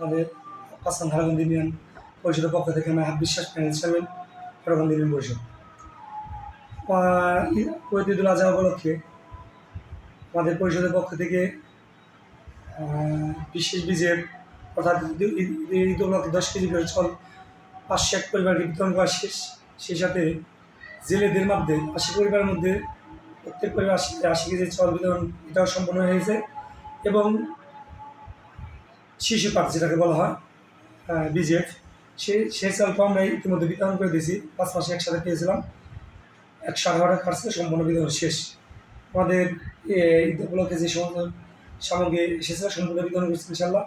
আমাদের কাসান হারাগঞ্জ ইউনিয়ন পরিষদের পক্ষ থেকে আমি হাত বিশ্বাস প্যানেল চেয়ারম্যান হারাগঞ্জ ইউনিয়ন পরিষদ। ঈদুল আজহা উপলক্ষে আমাদের পরিষদের পক্ষ থেকে বিশেষ বিজয়ের অর্থাৎ ঈদ- উপলক্ষে দশ কেজি করে চল পাঁচশো এক পরিবারকে বিতরণ করা শেষ। সেই সাথে জেলেদের মধ্যে, আশি পরিবারের মধ্যে প্রত্যেক পরিবার আশি কেজি চাল বিতরণ, এটাও সম্পন্ন হয়েছে এবং শিশু পার্ক যেটাকে বলা হয় বিজেফ সে সেই চালটা আমরা ইতিমধ্যে বিতরণ করে দিয়েছি। পাঁচ মাসে একসাথে পেয়েছিলাম। একশো আঠারো টাকা সম্পূর্ণ বিতরণ শেষ। আমাদের ঈদ উপলক্ষে যে সমস্ত সামগ্রী এসেছিল সম্পূর্ণ বিতরণ করছি ইনশাল্লাহ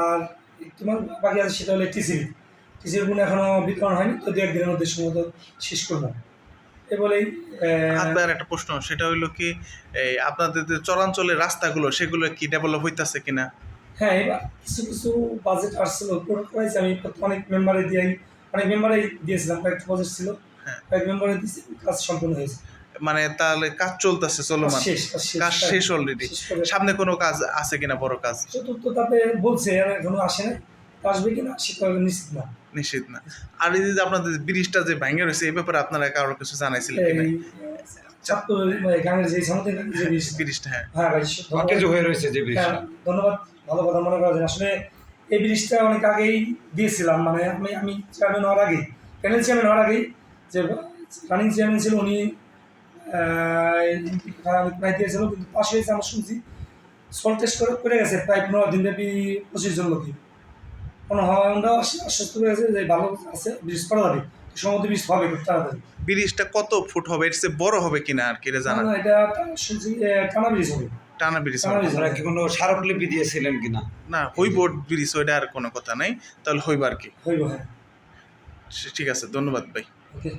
আর তোমার বাকি আছে সেটা হলো টিসিবি। টিসিবিগুলো এখনও বিতরণ হয়নি, তো দু একদিনের মধ্যে সম্ভবত শেষ করব। এ একটা প্রশ্ন, সেটা হইল কি আপনাদের চরাঞ্চলের রাস্তাগুলো, সেগুলো কি ডেভেলপ হইতাছে কিনা? হ্যাঁ এবার কিছু কিছু বাজেট আসছিল। করেছি আমি অনেক মেম্বারে দিয়ে অনেক মেম্বারে দিয়েছিলাম কয়েকটা বাজেট ছিল। হ্যাঁ। কয়েক মেম্বারে দিয়েছি কাজ সম্পূর্ণ হয়েছে। মানে তাহলে কাজ চলতেছে চলমান? শেষ কাজ শেষ। অলরেডি সামনে কোনো কাজ আছে কিনা বড় কাজ? চতুর্থ তাতে বলছে আর এখনও আসে না আসবে কিনা সেটা নিশ্চিত না। নিশ্চিত না। আর এই যে আপনাদের ব্রিজটা যে ভেঙে রয়েছে এই ব্যাপারে আপনারা কারোর কিছু জানাইছিলেন কিনা? এই চাঁদপুর মানে গানের যে সামনে যে ব্রিজটা হ্যাঁ। হ্যাঁ ভাই অকেজ হয়ে রয়েছে যে ব্রিজটা হ্যাঁ, ধন্যবাদ ভালো কথা মনে করা যায়। আসলে এই ব্রিজটা অনেক আগেই দিয়েছিলাম মানে আমি আমি চেয়ারম্যান হওয়ার আগেই প্যানেল চেয়ারম্যান হওয়ার আগেই যে রানিং চেয়ারম্যান ছিল উনি প্রায় দিয়েছিল কিন্তু পাশে হয়েছে আমরা শুনছি সল টেস্ট করে করে গেছে প্রায় পনেরো দিন ব্যাপী পঁচিশ জন লোকই। কোনো আমরা আশ্বস্ত করে গেছে যে ভালো আছে ব্রিজ করা যাবে। সমুদ্র ব্রিজ হবে খুব তাড়াতাড়ি। ব্রিজটা কত ফুট হবে? এর চেয়ে বড় হবে কিনা আর কি এটা জানা না, এটা টানা ব্রিজ হবে। টানা ব্রিজ টানা ব্রিজ আপনারা হবে কি কোনো স্মারকলিপি দিয়েছিলেন কিনা? না হইব ব্রিজ ওইটা আর কোনো কথা নাই। তাহলে হইব আর কি। হইব হ্যাঁ। ঠিক আছে ধন্যবাদ ভাই। ওকে।